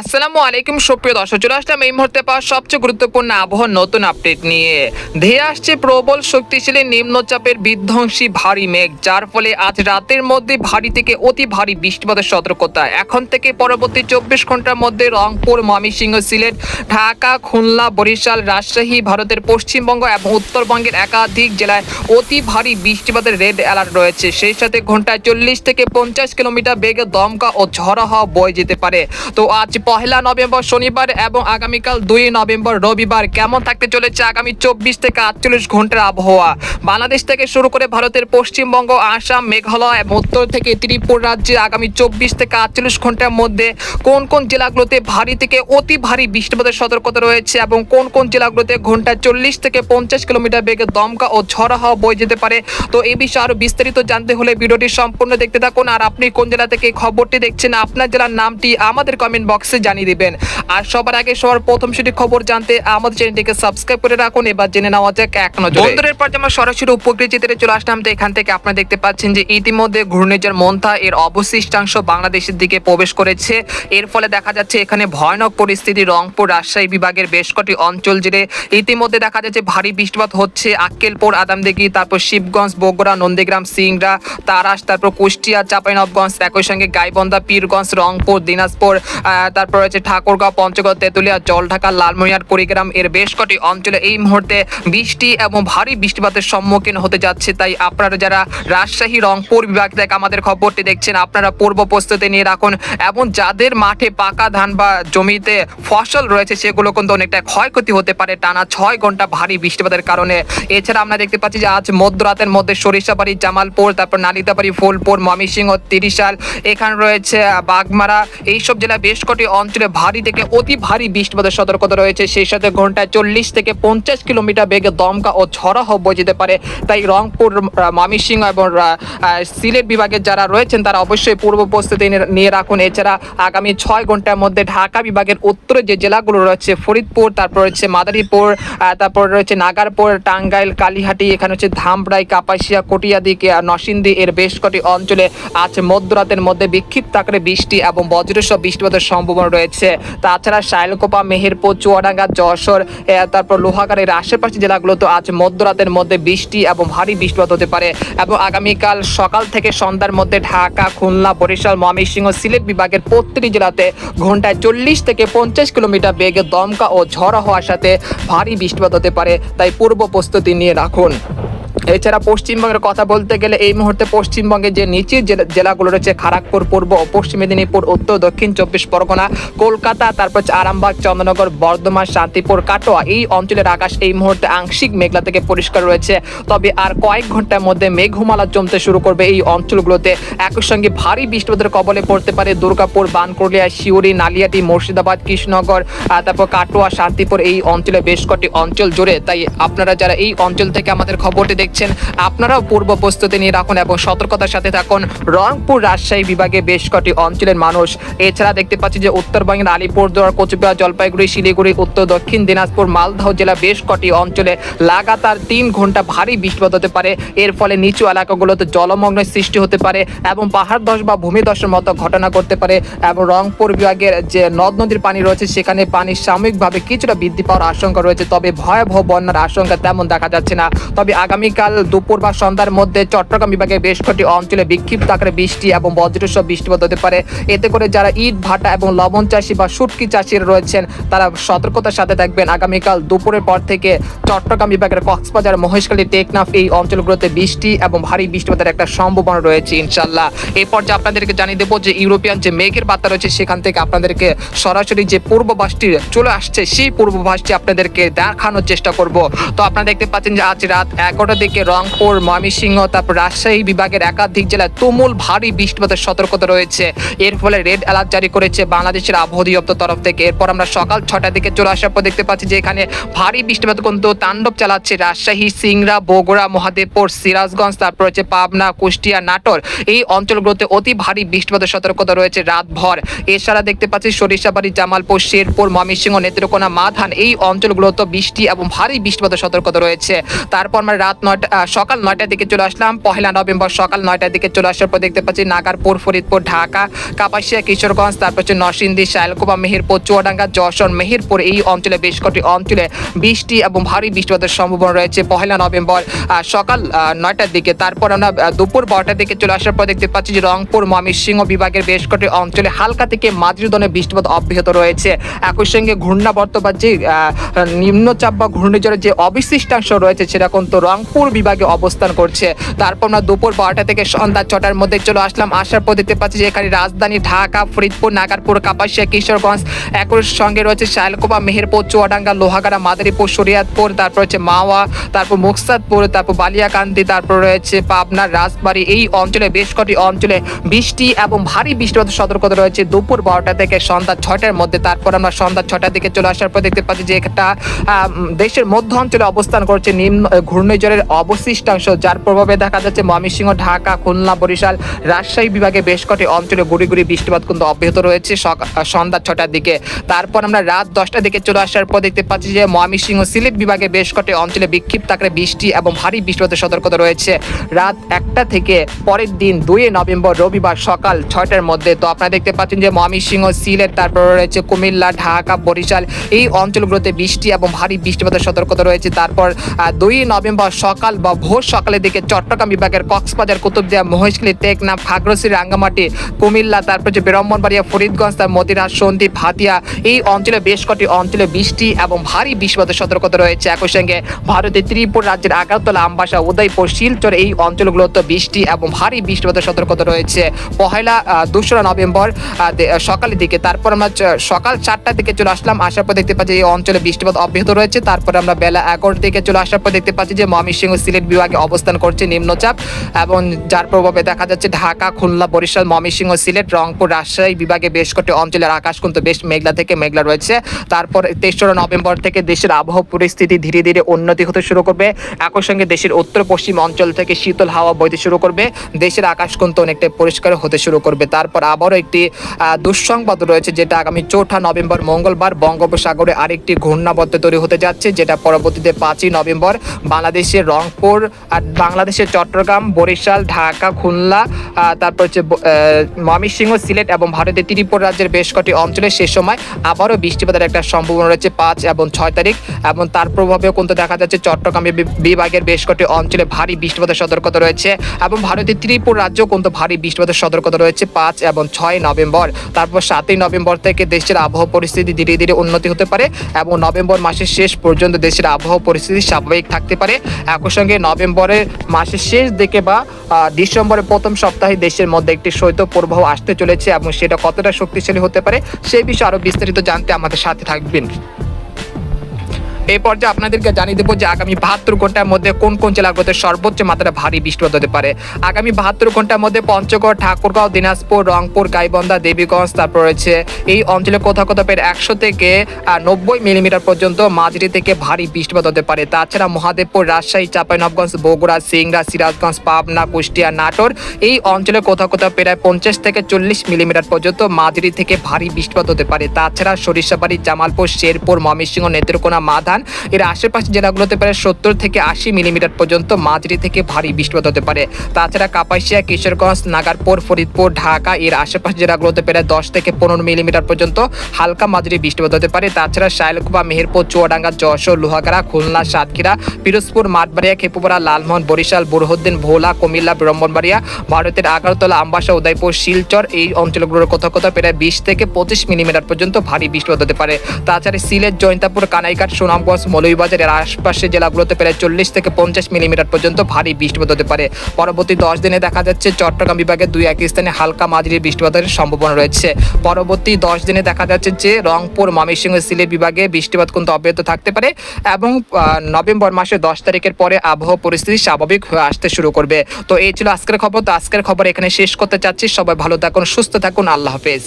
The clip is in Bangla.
আসসালামু আলাইকুম, সুপ্রিয় দর্শক, চলে আসলাম এই মুহূর্তে পাওয়া সবচেয়ে গুরুত্বপূর্ণ আবহাওয়ার নতুন আপডেট নিয়ে। ধেয়ে আসছে প্রবল শক্তিশালী নিম্নচাপের বিধ্বংসী ভারী মেঘ, যার ফলে আজ রাতের মধ্যে ভারী থেকে অতি ভারী বৃষ্টিপাতের সতর্কতা। এখন থেকে পরবর্তী চব্বিশ ঘণ্টার মধ্যে রংপুর, ময়মনসিংহ, সিলেট, ঢাকা, খুলনা, বরিশাল, রাজশাহী, ভারতের পশ্চিমবঙ্গ এবং উত্তরবঙ্গের একাধিক জেলায় অতি ভারী বৃষ্টিপাতের রেড অ্যালার্ট রয়েছে। সেই সাথে ঘন্টায় চল্লিশ থেকে পঞ্চাশ কিলোমিটার বেগে দমকা ও ঝড়া হওয়া বয়ে যেতে পারে। তো আজ পহেলা নভেম্বর শনিবার এবং আগামীকাল দুই নভেম্বর রবিবার কেমন থাকতে চলেছে আগামী চব্বিশ থেকে আটচল্লিশ ঘণ্টার আবহাওয়া? বাংলাদেশ থেকে শুরু করে ভারতের পশ্চিমবঙ্গ, আসাম, মেঘালয় এবং উত্তর থেকে ত্রিপুরা রাজ্যে আগামী চব্বিশ থেকে আটচল্লিশ ঘণ্টার মধ্যে কোন কোন জেলাগুলোতে ভারী থেকে অতি ভারী বৃষ্টিপাতের সতর্কতা রয়েছে এবং কোন কোন জেলাগুলোতে ঘন্টায় চল্লিশ থেকে পঞ্চাশ কিলোমিটার বেগে দমকা ও ঝড়া হওয়া বয়ে যেতে পারে? তো এই বিষয়ে আরও বিস্তারিত জানতে হলে ভিডিওটি সম্পূর্ণ দেখতে থাকুন। আর আপনি কোন জেলা থেকে খবরটি দেখছেন, আপনার জেলার নামটি আমাদের কমেন্ট বক্সে জানিয়ে দিবেন। আর সবার আগে সবার প্রথম সেটি খবর জানতে আমাদের চ্যানেলটিকে সাবস্ক্রাইব করে রাখুন, এবার জেনে নেওয়া যাক এক নজরে। বন্ধুদের পর আমরা সরাসরি উপকৃত চিত্রে চলে আসলাম, তো এখান থেকে আপনারা দেখতে পাচ্ছেন যে ইতিমধ্যে ঘূর্ণিঝড় মন্থা এর অবশিষ্টাংশ বাংলাদেশের দিকে প্রবেশ করেছে। এর ফলে দেখা যাচ্ছে এখানে ভয়ানক পরিস্থিতি রংপুর রাজশাহী বিভাগের বেশ কটি অঞ্চল জুড়ে। ইতিমধ্যে দেখা যাচ্ছে ভারী বৃষ্টিপাত হচ্ছে আক্কেলপুর আদামদিঘি তারপর শিবগঞ্জ, বগুড়া, নন্দীগ্রাম, সিংড়া, তারাস, তারপর কুষ্টিয়া চাঁপাইনবগঞ্জ একই সঙ্গে গাইবন্ধা, পীরগঞ্জ, রংপুর, দিনাজপুর তারপর রয়েছে ঠাকুরগাঁও, পঞ্চগড়, তেঁতুলিয়া, জলঢাকা, লালমনিরহাট, কুড়িগ্রাম। এর বেশ কটি অঞ্চলে এই মুহূর্তে বৃষ্টি এবং ভারী বৃষ্টিপাতের সম্মুখীন হতে যাচ্ছে। তাই আপনারা যারা রাজশাহী, রংপুর বিভাগ থেকে আমাদের খবরটি দেখছেন, আপনারা পূর্ব প্রস্তুতি নিয়ে রাখুন। এবং যাদের মাঠে পাকা ধান বা জমিতে ফসল রয়েছে, সেগুলো কিন্তু অনেকটা ক্ষয়ক্ষতি হতে পারে। টানা ছয় ঘণ্টা ভারী বৃষ্টিপাতের কারণে। এছাড়া আমরা দেখতে পাচ্ছি যে আজ মধ্যরাতের মধ্যে সরিষাবাড়ি, জামালপুর, তারপর নালিতাবাড়ি, ফুলপুর, ময়মনসিংহ, তিরিশাল, এখানে রয়েছে বাগমারা। এইসব জেলায় বেশ কটি অঞ্চলে ভারী থেকে অতি ভারী বৃষ্টিপাতের সতর্কতা রয়েছে। সেই সাথে ঘন্টায় চল্লিশ থেকে পঞ্চাশ কিলোমিটার বেগে দমকা ও ঝড়া হব যেতে পারে। তাই রংপুর ময়মনসিংহ এবং সিলেট বিভাগের যারা রয়েছেন, তারা অবশ্যই পূর্ব প্রস্তুতি নিয়ে- রাখুন। এছাড়া আগামী ছয় ঘণ্টার মধ্যে ঢাকা বিভাগের উত্তরে যে জেলাগুলো রয়েছে, ফরিদপুর, তারপর রয়েছে মাদারীপুর তারপর রয়েছে নাগারপুর, টাঙ্গাইল, কালীহাটি, এখানে হচ্ছে ধামরাই, কাপাসিয়া কটিয়াদি নরসিংদী এর বেশ কটি অঞ্চলে আজ মধ্যরাতের মধ্যে বিক্ষিপ্ত আকারে বৃষ্টি এবং বজ্রসহ বৃষ্টিপাতের সম্ভাবনা রয়েছে। তাছাড়া শাইলকোপা, মেহেরপুর, চুয়াডাঙ্গা, যশোর তারপর লোহাগাড়ের আশেপাশে জেলাগুলোতে আজ মধ্যরাতের মধ্যে বৃষ্টি এবং ভারী বৃষ্টিপাত হতে পারে এবং আগামীকাল সকাল থেকে সন্ধ্যার মধ্যে ঢাকা, খুলনা, বরিশাল, ময়মনসিংহ, সিলেট বিভাগের প্রতিটি জেলাতে ঘন্টায় চল্লিশ থেকে পঞ্চাশ কিলোমিটার বেগে দমকা ও ঝড় হওয়ার সাথে ভারী বৃষ্টিপাত হতে পারে। তাই পূর্ব প্রস্তুতি নিয়ে রাখুন। এছাড়া পশ্চিমবঙ্গের কথা বলতে গেলে এই মুহূর্তে পশ্চিমবঙ্গে যে নিচের জেলা- জেলাগুলো রয়েছে খড়গপুর পূর্ব পশ্চিম মেদিনীপুর, উত্তর, দক্ষিণ চব্বিশ পরগনা, কলকাতা, তারপর আরামবাগ, চন্দ্রনগর, বর্ধমান, শান্তিপুর, কাটোয়া এই অঞ্চলের আকাশ এই মুহূর্তে আংশিক মেঘলা থেকে পরিষ্কার রয়েছে। তবে আর কয়েক ঘণ্টার মধ্যে মেঘমালা জমতে শুরু করবে এই অঞ্চলগুলোতে। একই সঙ্গে ভারী বৃষ্টিপাতের কবলে পড়তে পারে দুর্গাপুর, বানকুড়িয়া শিউরি নালিয়াটি, মুর্শিদাবাদ, কৃষ্ণনগর তারপর কাটোয়া, শান্তিপুর এই অঞ্চলে বেশ কটি অঞ্চল জুড়ে। তাই আপনারা যারা এই অঞ্চল থেকে আমাদের খবরটি দেখছেন। আপনারাও পূর্ব প্রস্তুতি নিয়ে রাখুন এবং সতর্কতার সাথে থাকুন। রংপুর রাজশাহী বিভাগে বেশ কটি অঞ্চলের মানুষ। এছাড়া দেখতে পাচ্ছি যে উত্তরবঙ্গের আলিপুরদুয়ার, কোচবিহার, জলপাইগুড়ি, শিলিগুড়ি, উত্তর, দক্ষিণ দিনাজপুর, মালদহ জেলা বেশ কটি অঞ্চলে লাগাতার তিন ঘণ্টা ভারী বৃষ্টিপাত হতে পারে। এর ফলে নিচু এলাকাগুলোতে জলমগ্নের সৃষ্টি হতে পারে এবং পাহাড় ধস বা ভূমিধসের মতো ঘটনা করতে পারে এবং রংপুর বিভাগের যে নদ নদীর পানি রয়েছে, সেখানে পানি সাময়িকভাবে কিছুটা বৃদ্ধি পাওয়ার আশঙ্কা রয়েছে। তবে ভয়াবহ বন্যার আশঙ্কা তেমন দেখা যাচ্ছে না। তবে আগামীকাল দুপুর বা সন্ধ্যার মধ্যে চট্টগ্রাম বিভাগের বেশ কটি অঞ্চলে বিক্ষিপ্ত আকারে বৃষ্টি এবং বজ্রসহ বৃষ্টিপাত হতে পারে। এতে করে যারা ইট, ভাটা এবং লবণ চাষি বা শুটকি চাষিরা রয়েছেন, তারা সতর্কতার সাথে থাকবেন আগামীকাল দুপুরের পর থেকে চট্টগ্রাম বিভাগের কক্সবাজার, মহেশখালী, টেকনাফ এই অঞ্চলগুলোতে বৃষ্টি এবং ভারী বৃষ্টিপাতের একটা সম্ভাবনা রয়েছে ইনশাল্লাহ এই পর্যায়ে আপনাদেরকে জানিয়ে দেবো যে ইউরোপিয়ান যে মেঘের বার্তা রয়েছে, সেখান থেকে আপনাদেরকে সরাসরি যে পূর্ববাসটি চলে আসছে, সেই পূর্ববাসটি আপনাদেরকে দেখানোর চেষ্টা করব। তো আপনারা দেখতে পাচ্ছেন যে আজ রাত এগারোটার দিকে রংপুর, ময়মনসিংহ, তারপর রাজশাহী বিভাগের একাধিক জেলায় তুমুল ভারী বৃষ্টিপাতের সতর্কতা রয়েছে। এর ফলে রেড অ্যালার্ট জারি করেছে বাংলাদেশের আবহাওয়া অধিদপ্তর তরফ থেকে। এরপর আমরা সকাল ছটার দিকে চলে আসার পর দেখতে পাচ্ছি যে এখানে ভারী বৃষ্টিপাত কিন্তু তাণ্ডব চালাচ্ছে রাজশাহী, সিংড়া, বগুড়া, মহাদেবপুর, সিরাজগঞ্জ, তারপর হচ্ছে পাবনা, কুষ্টিয়া, নাটোর। এই অঞ্চলগুলোতে অতি ভারী বৃষ্টিপাতের সতর্কতা রয়েছে রাতভর। এছাড়া দেখতে পাচ্ছি সরিষাবাড়ি, জামালপুর, শেরপুর, ময়মনসিংহ, নেত্রকোনা মাধান এই অঞ্চলগুলোতে বৃষ্টি এবং ভারী বৃষ্টিপাতের সতর্কতা রয়েছে। তারপর আমরা রাত নয়টা সকাল নয়টার দিকে চলে আসলাম। পহেলা নভেম্বর সকাল নয়টার দিকে চলে আসার পর দেখতে পাচ্ছি নাগারপুর ফরিদপুর ঢাকা, কাপাসিয়া, কিশোরগঞ্জ, তারপর হচ্ছে নরসিংদী শায়লকোপা মেহেরপুর, চুয়াডাঙ্গা, যশোর, মেহেরপুর এই অঞ্চলে বেশ কটি অঞ্চলে বৃষ্টি এবং ভারী বৃষ্টিপাতের সম্ভাবনা রয়েছে পহেলা নভেম্বর সকাল নয়টার দিকে। তারপর আমরা দুপুর বারোটার দিকে চলে আসার পর দেখতে পাচ্ছি যে রংপুর, ময়মনসিংহ বিভাগের বেশ কটি অঞ্চলে হালকা থেকে মাঝারি ধরনের বৃষ্টিপাত অব্যাহত রয়েছে। একই সঙ্গে ঘূর্ণাবর্ত বা যে নিম্নচাপ বা ঘূর্ণিঝড়ের যে অবশিষ্টাংশ রয়েছে সেটা কিন্তু রংপুর বিভাগে অবস্থান করছে। তারপর আমরা দুপুর বারোটা থেকে সন্ধ্যা ছটার মধ্যে চলে আসলাম। আসার পর দেখতে পাচ্ছি যে এখানে রাজধানী ঢাকা, ফরিদপুর, নাগারপুর, কাপাসিয়া, কিশোরগঞ্জ একই সঙ্গে রয়েছে শায়লকোপা মেহেরপুর, চুয়াডাঙ্গা, লোহাগাড়া, মাদারীপুর, শরিয়াতপুর, তারপর হচ্ছে মাওয়া, তারপর মুকসাদপুর, তারপর বালিয়াকান্দি, তারপর রয়েছে পাবনা, রাজবাড়ী। এই অঞ্চলে বেশ কটি অঞ্চলে বৃষ্টি এবং ভারী বৃষ্টিপাতের সতর্কতা রয়েছে দুপুর বারোটা থেকে সন্ধ্যা ছটার মধ্যে। তারপর আমরা সন্ধ্যা ছটার দিকে চলে আসার পর দেখতে পাচ্ছি যে একটা দেশের মধ্য অঞ্চলে অবস্থান করছে নিম্ন, ঘূর্ণিঝড়ের অবশিষ্টাংশ, যার প্রভাবে দেখা যাচ্ছে ময়মনসিংহ, ঢাকা, খুলনা, বরিশাল, রাজশাহী বিভাগে বেশ কটি অঞ্চলে গুড়ি গুড়ি বৃষ্টিপাত কিন্তু অব্যাহত রয়েছে সন্ধ্যা ছটার দিকে। তারপর আমরা রাত দশটার দিকে চলে আসার পর দেখতে পাচ্ছি যে ময়মনসিংহ সিলেট বিভাগে বেশ কটি অঞ্চলে বিক্ষিপ্ত আকারে বৃষ্টি এবং ভারী বৃষ্টিপাতের সতর্কতা রয়েছে। রাত একটা থেকে পরের দিন দুই নভেম্বর রবিবার সকাল ছয়টার মধ্যে। তো আপনারা দেখতে পাচ্ছেন যে ময়মনসিংহ, সিলেট, তারপর রয়েছে কুমিল্লা, ঢাকা, বরিশাল এই অঞ্চলগুলোতে বৃষ্টি এবং ভারী বৃষ্টিপাতের সতর্কতা রয়েছে। তারপর দুই নভেম্বর সকাল বা ভোর সকালের দিকে চট্টগ্রাম বিভাগের কক্সবাজার, কুতুবদিয়া, মহেশখালী টেকনাফ খাগড়াছড়ি রাঙ্গামাটি, কুমিল্লা, তারপর যে ব্রাহ্মণবাড়িয়া, ফরিদগঞ্জ, তার মতিরাজ, সন্দ্বীপ, হাতিয়া এই অঞ্চলে বেশ কটি অঞ্চলে বৃষ্টি এবং ভারী বৃষ্টিপাতের সতর্কতা রয়েছে। একই সঙ্গে ভারতের ত্রিপুরা রাজ্যের আগারতলা, আমবাসা, উদয়পুর, শিলচর এই অঞ্চলগুলোতে বৃষ্টি এবং ভারী বৃষ্টিপাতের সতর্কতা রয়েছে। পহেলা দোসরা নভেম্বর সকালের দিকে তারপর আমরা সকাল চারটার দিকে চলে আসলাম। আসার পর দেখতে পাচ্ছি এই অঞ্চলে বৃষ্টিপাত অব্যাহত রয়েছে। তারপর আমরা বেলা এগারোটার দিকে চলে আসার পর দেখতে পাচ্ছি যে ময়মনসিংহ সিলেট বিভাগে অবস্থান করছে নিম্নচাপ এবং যার প্রভাবে দেখা যাচ্ছে ঢাকা, খুলনা, বরিশাল, ময়মনসিংহ, সিলেট, রংপুর, রাজশাহী বিভাগে বেশ কটি অঞ্চলের আকাশ কিন্তু বেশ মেঘলা থেকে মেঘলা রয়েছে। তারপর তেসরা নভেম্বর থেকে দেশের আবহাওয়া পরিস্থিতি ধীরে ধীরে উন্নতি হতে শুরু করবে। একই সঙ্গে দেশের উত্তর পশ্চিম অঞ্চল থেকে শীতল হাওয়া বইতে শুরু করবে। দেশের আকাশ কিন্তু অনেকটা পরিষ্কার হতে শুরু করবে। তারপর আবারও একটি দুঃসংবাদ রয়েছে যেটা আগামী চৌঠা নভেম্বর মঙ্গলবার বঙ্গোপসাগরে আরেকটি ঘূর্ণাবদ্ধ তৈরি হতে যাচ্ছে, যেটা পরবর্তীতে পাঁচই নভেম্বর বাংলাদেশের রংপুর, আর বাংলাদেশের চট্টগ্রাম, বরিশাল, ঢাকা, খুলনা তারপর হচ্ছে ময়মনসিংহ, সিলেট এবং ভারতের ত্রিপুরা রাজ্যের বেশ কটি অঞ্চলে সে সময় আবারও বৃষ্টিপাতের একটা সম্ভাবনা রয়েছে পাঁচ এবং ছয় তারিখ এবং তার প্রভাবেও কিন্তু দেখা যাচ্ছে চট্টগ্রাম বিভাগের বেশ কটি অঞ্চলে ভারী বৃষ্টিপাতের সতর্কতা রয়েছে এবং ভারতের ত্রিপুরা রাজ্যেও কিন্তু ভারী বৃষ্টিপাতের সতর্কতা রয়েছে পাঁচ এবং ছয় নভেম্বর। তারপর সাতই নভেম্বর থেকে দেশের আবহাওয়া পরিস্থিতি ধীরে ধীরে উন্নতি হতে পারে এবং নভেম্বর মাসের শেষ পর্যন্ত দেশের আবহাওয়া পরিস্থিতি স্বাভাবিক থাকতে পারে। একই সঙ্গে নভেম্বরের মাসের শেষ দিকে বা ডিসেম্বরের প্রথম সপ্তাহে দেশের মধ্যে একটি শৈত্য প্রবাহ আসতে চলেছে এবং সেটা কতটা শক্তিশালী হতে পারে সেই বিষয়ে আরও বিস্তারিত জানতে আমাদের সাথে থাকবেন। এই পর্যায়ে আপনাদেরকে জানিয়ে দেবো যে আগামী বাহাত্তর ঘণ্টার মধ্যে কোন কোন জেলাগুলোতে সর্বোচ্চ মাত্রা ভারী বৃষ্টিপাত হতে পারে। আগামী বাহাত্তর ঘণ্টার মধ্যে পঞ্চগড়, ঠাকুরগাঁও, দিনাজপুর, রংপুর, গাইবন্ধা, দেবীগঞ্জ, তারপর রয়েছে এই অঞ্চলে কোথাও কোথাও প্রায় একশো থেকে নব্বই মিলিমিটার পর্যন্ত মাঝারি থেকে ভারী বৃষ্টিপাত হতে পারে। তাছাড়া মহাদেবপুর, রাজশাহী চাঁপাইনবগঞ্জ বগুড়া, সিংড়া, সিরাজগঞ্জ, পাবনা, কুষ্টিয়া, নাটোর এই অঞ্চলে কোথাও কোথাও প্রায় পঞ্চাশ থেকে চল্লিশ মিলিমিটার পর্যন্ত মাঝরি থেকে ভারী বৃষ্টিপাত হতে পারে। তাছাড়া সরিষাবাড়ি, জামালপুর, শেরপুর, ময়মনসিংহ, নেত্রকোনা মাধান এর আশেপাশে জেলাগুলোতে প্রায় সত্তর থেকে আশি মিলিমিটার পর্যন্ত মাঝারি থেকে ভারী বৃষ্টিপাত হতে পারে। তাছাড়া কাপাসিয়া, কিশোরগঞ্জ, নাগারপুর, ফরিদপুর, ঢাকা, এর আশেপাশ জেলাগুলোতে প্রায় দশ থেকে পনেরো মিলিমিটার পর্যন্ত হালকা মাঝারি বৃষ্টিপাত হতে পারে। তাছাড়া শায়লকুপা মেহেরপুর, চুয়াডাঙ্গা, যশোর, লোহাগাড়া, খুলনা, সাতক্ষীরা, পিরোজপুর, মাঠবাড়িয়া, খেপুপাড়া, লালমোহন, বরিশাল, বুরহুদ্দিন, ভোলা, কুমিল্লা, ব্রহ্মণবাড়িয়া, ভারতের আগারতলা, আমবাসা, উদয়পুর, শিলচর এই অঞ্চলগুলোর কোথাও কোথাও প্রায় বিশ থেকে পঁচিশ মিলিমিটার পর্যন্ত ভারী বৃষ্টিপাত হতে পারে। তাছাড়া সিলেট জৈন্তাপুর কানাইঘাট সুনামগঞ্জ মৌলভীবাজার এর আশপাশের জেলাগুলোতে প্রায় চল্লিশ থেকে পঞ্চাশ মিলিমিটার পর্যন্ত ভারী বৃষ্টিপাত হতে পারে। পরবর্তী দশ দিনে দেখা যাচ্ছে চট্টগ্রাম বিভাগের দুই এক স্থানে হালকা মাঝারি বৃষ্টিপাতের সম্ভাবনা রয়েছে। পরবর্তী দশ দিনে দেখা যাচ্ছে যে রংপুর, ময়মনসিংহ, সিলেট বিভাগে বৃষ্টিপাত কিন্তু অব্যাহত থাকতে পারে এবং নভেম্বর মাসের দশ তারিখের পরে আবহাওয়া পরিস্থিতি স্বাভাবিক হয়ে আসতে শুরু করবে। তো এই ছিল আজকের খবর। তো আজকের খবর এখানে শেষ করতে চাচ্ছি। সবাই ভালো থাকুন, সুস্থ থাকুন। আল্লাহ হাফেজ।